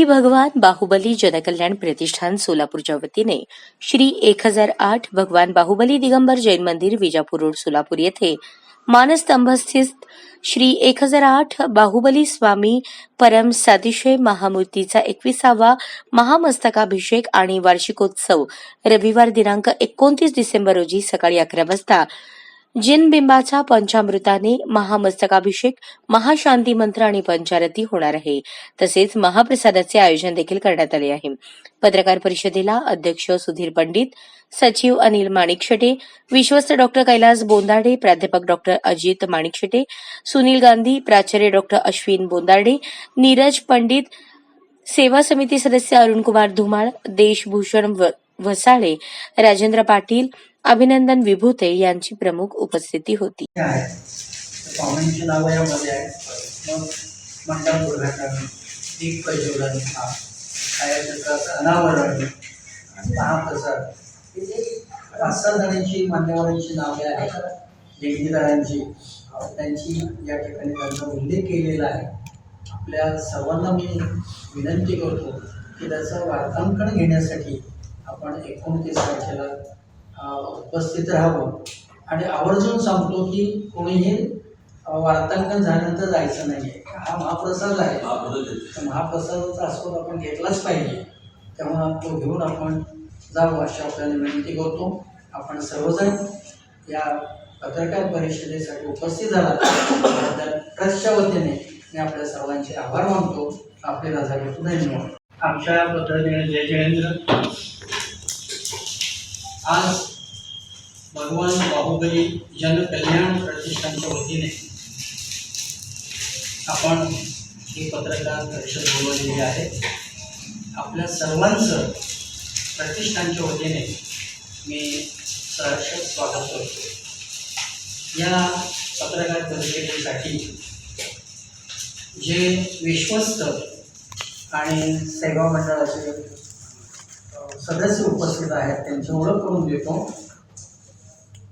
श्री भगवान बाहुबली जनकल्याण प्रतिष्ठान सोलापूरच्या वतीने श्री एक हजार आठ भगवान बाहुबली दिगंबर जैन मंदिर विजापूर रोड सोलापूर येथे मानस्तंभस्थित श्री एक हजार आठ बाहुबली स्वामी परम सातिशय महामूर्तीचा एकविसावा महामस्तकाभिषेक आणि वार्षिकोत्सव रविवार दिनांक एकोणतीस डिसेंबर रोजी सकाळी अकरा वाजता जिनबिंबाचा पंचामृताने महामस्तकाभिषेक महाशांती मंत्र आणि पंचारती होणार आहे. तसेच महाप्रसादाचे आयोजन देखील करण्यात आले आहे. पत्रकार परिषदेला अध्यक्ष सुधीर पंडित सचिव अनिल माणिकशेटे विश्वस्त डॉक्टर कैलास बोंदाडे प्राध्यापक डॉक्टर अजित माणिकशेटे सुनील गांधी प्राचार्य डॉक्टर अश्विन बोंदाडे नीरज पंडित सेवा समिती सदस्य अरुणकुमार धुमाळ देशभूषण व- वसाळे राजेंद्र पाटील अभिनंदन विभूते यांची प्रमुख उपस्थिती होती. आहे. पाहुण्यांची नावं यामध्ये आहेत. मग मंडप दुर्घटना दीप प्रज्वलन छायाचित्राचं अनावरण महाप्रसाद. पाच सहा जणांची मान्यवरांची नावे आहेत देणगीदारांची त्यांची या ठिकाणी त्यांचा उल्लेख केलेला आहे. आपल्या सर्वांना मी विनंती करतो की त्याचं वार्तांकन घेण्यासाठी आपण एकोणतीस तारखेला उपस्थित राहावं. आणि आवर्जून सांगतो की कोणीही वार्तांकन झाल्यानंतर जायचं नाही आहे हा महाप्रसाद आहे. तर महाप्रसादाचा आस्वाद आपण घेतलाच पाहिजे. तेव्हा तो घेऊन आपण जाऊ अशी आपल्याला विनंती करतो. आपण सर्वजण या पत्रकार परिषदेसाठी उपस्थित झाला त्याबद्दल ट्रस्टच्या वतीने मी आपल्या सर्वांचे आभार मानतो. आपले रजा घेतो धन्यवाद आमच्या पद्धतीने जय जयेंद्र आज भगवान बाहुबली जनकल्याण प्रतिष्ठानच्या वतीने आपण ही पत्रकार परिषद बोलवलेली आहे. आपल्या सर्वांचं प्रतिष्ठानच्या वतीने मी सहर्ष स्वागत करतो. या पत्रकार परिषदेसाठी जे विश्वस्त आणि सेवा मंडळाचे सदस्य उपस्थित आहेत त्यांची ओळख करून देतो.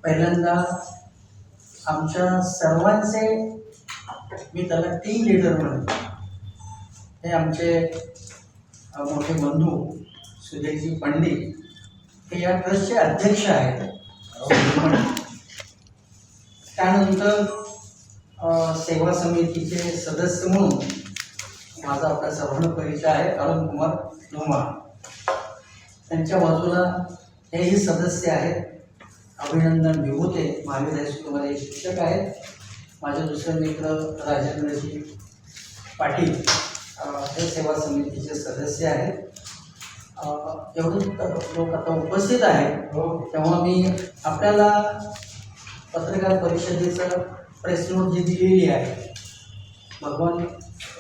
पहिल्यांदा आमच्या सर्वांचे मी त्याला टीम लीडर म्हणतो हे आमचे मोठे बंधू सुधीरजी पंडित हे या ट्रस्टचे अध्यक्ष आहेत. त्यानंतर सेवा समितीचे सदस्य म्हणून माझा आपल्या सर्वांना परिचय आहे. अरुण कुमार धुमाळ त्यांच्या बाजूला हेही सदस्य आहेत. अभिनंदन विभूते महावीर हायस्कूलमध्ये शिक्षक आहेत. माझे दुसरे मित्र राजेंद्रजी पाटील हे सेवा समितीचे सदस्य आहेत. एवढे लोक आता उपस्थित आहेत. तेव्हा मी आपल्याला पत्रकार परिषदेचं प्रेस नोट जी दिलेली आहे भगवान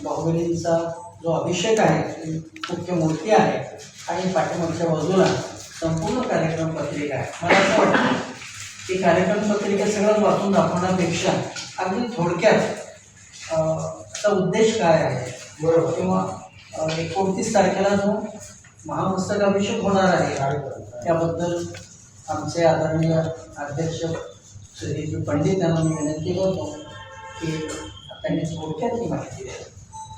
बाहुबलींचा जो अभिषेक आहे मुख्य मूर्ती आहे आणि पाठीमागच्या बाजूला संपूर्ण कार्यक्रम पत्रिका आहे मला असं वाटतं की कार्यक्रम पत्रिका सगळं वाचून दाखवण्यापेक्षा अगदी थोडक्यात त्याचा उद्देश काय आहे बरोबर किंवा एकोणतीस तारखेला जो महामस्तकाभिषेक होणार आहे त्याबद्दल आमचे आदरणीय अध्यक्ष सुधीरजी पंडित यांना मी विनंती करतो की त्यांनी थोडक्यात ही माहिती द्यावी